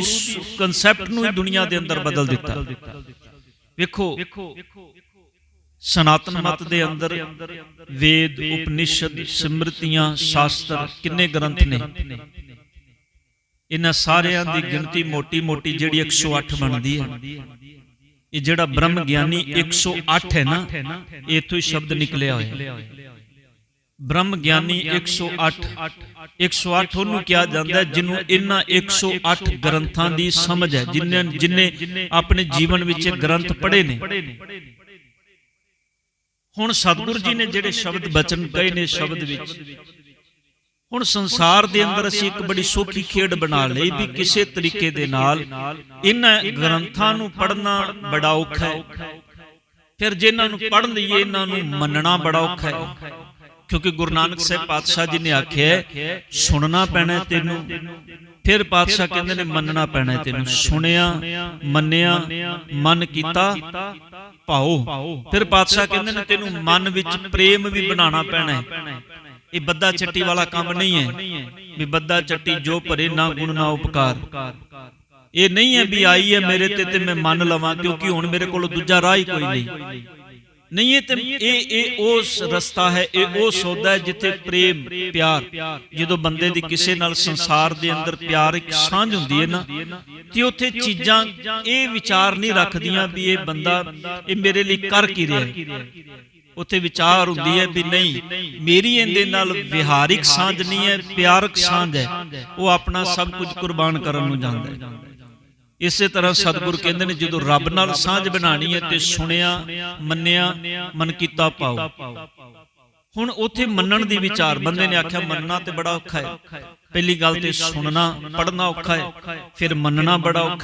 ਦੀ concept ਨੂੰ ਹੀ ਦੁਨੀਆ ਦੇ ਅੰਦਰ ਬਦਲ ਦਿੱਤਾ। ਵੇਖੋ, ਸਨਾਤਨ ਮਤ ਦੇ ਅੰਦਰ ਵੇਦ, ਉਪਨਿਸ਼ਦ, ਸਿਮਰਤੀਆਂ, ਸ਼ਾਸਤਰ ਕਿੰਨੇ ਗ੍ਰੰਥ ਨੇ? ਇਹਨਾਂ ਸਾਰਿਆਂ ਦੀ ਗਿਣਤੀ ਮੋਟੀ-ਮੋਟੀ ਜਿਹੜੀ 108 ਬਣਦੀ ਹੈ। ਇਹ ਜਿਹੜਾ ਬ੍ਰਹਮ ਗਿਆਨੀ 108 ਹੈ ਨਾ ਇਥੋਂ ਹੀ ਸ਼ਬਦ ਨਿਕਲਿਆ ਹੋਇਆ। ਬ੍ਰਹਮ ਗਿਆਨੀ 108 108 ਉਹਨੂੰ ਕਿਹਾ ਜਾਂਦਾ ਜਿਹਨੂੰ ਇਹਨਾਂ 108 ਗ੍ਰੰਥਾਂ ਦੀ ਸਮਝ ਹੈ ਜਿਨ੍ਹਾਂ ਜਿਨੇ ਆਪਣੇ ਜੀਵਨ ਵਿੱਚ ਗ੍ਰੰਥ ਪੜ੍ਹੇ ਨੇ। ਹੁਣ ਸਤਿਗੁਰੂ ਜੀ ਨੇ ਜਿਹੜੇ ਸ਼ਬਦ ਬਚਨ ਕਹੇ ਨੇ ਸ਼ਬਦ ਵਿੱਚ, ਹੁਣ ਸੰਸਾਰ ਦੇ ਅੰਦਰ ਅਸੀਂ ਇੱਕ ਬੜੀ ਸੌਖੀ ਖੇਡ ਬਣਾ ਲਈ ਵੀ ਕਿਸੇ ਤਰੀਕੇ ਦੇ ਨਾਲ ਇਹਨਾਂ ਗ੍ਰੰਥਾਂ ਨੂੰ ਪੜ੍ਹਨਾ ਬੜਾ ਔਖਾ ਹੈ। ਫਿਰ ਜਿਨ੍ਹਾਂ ਨੂੰ ਪੜ੍ਹ ਲਈਏ, ਇਹਨਾਂ ਨੂੰ ਮੰਨਣਾ ਬੜਾ ਔਖਾ ਹੈ। ਕਿਉਂਕਿ ਗੁਰੂ ਨਾਨਕ ਸਾਹਿਬ ਪਾਤਸ਼ਾਹ ਜੀ ਨੇ ਆਖਿਆ ਸੁਣਨਾ ਪੈਣਾ ਤੈਨੂੰ ਫਿਰ ਪਾਤਸ਼ਾਹ ਕਹਿੰਦੇ ਨੇ ਮੰਨਣਾ ਪੈਣਾ ਤੈਨੂੰ। ਸੁਣਿਆ ਮੰਨਿਆ ਮਨ ਕੀਤਾ ਭਾਉ ਫਿਰ ਪਾਤਸ਼ਾਹ ਕਹਿੰਦੇ ਨੇ ਤੈਨੂੰ ਮਨ ਵਿੱਚ ਪ੍ਰੇਮ ਵੀ ਬਣਾਉਣਾ ਪੈਣਾ ਹੈ। ਇਹ ਬੱਦਾ ਚੱਟੀ ਵਾਲਾ ਕੰਮ ਨਹੀਂ ਹੈ। ਵੀ ਬੱਦਾ ਚੱਟੀ ਜੋ ਭਰੇ ਨਾ ਗੁਣ ਨਾ ਉਪਕਾਰ। ਇਹ ਨਹੀਂ ਹੈ ਵੀ ਆਈ ਹੈ ਮੇਰੇ ਤੇ ਤੇ ਮੈਂ ਮੰਨ ਲਵਾਂ ਕਿਉਂਕਿ ਹੁਣ ਮੇਰੇ ਕੋਲ ਦੂਜਾ ਰਾਹ ਹੀ ਕੋਈ ਨਹੀਂ। ਨਹੀਂ ਇਹ ਤੇ ਇਹ ਇਹ ਉਸ ਰਸਤਾ ਹੈ ਇਹ ਉਹ ਸੌਦਾ ਹੈ ਜਿੱਥੇ ਪ੍ਰੇਮ ਪਿਆਰ। ਜਦੋਂ ਬੰਦੇ ਦੀ ਕਿਸੇ ਨਾਲ ਸੰਸਾਰ ਦੇ ਅੰਦਰ ਪਿਆਰ ਇੱਕ ਸਾਂਝ ਹੁੰਦੀ ਹੈ ਨਾ ਤੇ ਉੱਥੇ ਚੀਜ਼ਾਂ ਇਹ ਵਿਚਾਰ ਨਹੀਂ ਰੱਖਦੀਆਂ ਵੀ ਇਹ ਬੰਦਾ ਇਹ ਮੇਰੇ ਲਈ ਕਰ ਕੀ ਰਿਹਾ ਹੈ। ਉੱਥੇ ਵਿਚਾਰ ਹੁੰਦੀ ਹੈ ਵੀ ਨਹੀਂ ਮੇਰੀ ਇਹਦੇ ਨਾਲ ਵਿਹਾਰਿਕ ਸਾਂਝ ਨਹੀਂ ਹੈ ਪਿਆਰਕ ਸਾਂਝ ਹੈ। ਉਹ ਆਪਣਾ ਸਭ ਕੁਝ ਕੁਰਬਾਨ ਕਰਨ ਨੂੰ ਜਾਂਦਾ ਹੈ। ਇਸੇ ਤਰ੍ਹਾਂ ਸਤਿਗੁਰ ਕਹਿੰਦੇ ਨੇ ਜਦੋਂ ਰੱਬ ਨਾਲ ਸਾਂਝ ਬਣਾਣੀ ਹੈ ਤੇ ਸੁਣਿਆ ਮੰਨਿਆ ਮਨ ਕੀਤਾ ਪਾਓ ਹੁਣ ਉੱਥੇ ਮੰਨਣ ਦੀ ਵਿਚਾਰ ਬੰਦੇ ਨੇ ਆਖਿਆ ਮੰਨਣਾ ਤੇ ਬੜਾ ਔਖਾ ਹੈ। ਪਹਿਲੀ ਗੱਲ ਤੇ ਸੁਣਨਾ ਪੜਨਾ ਔਖਾ ਹੈ। ਫਿਰ ਮੰਨਣਾ ਬੜਾ ਔਖਾ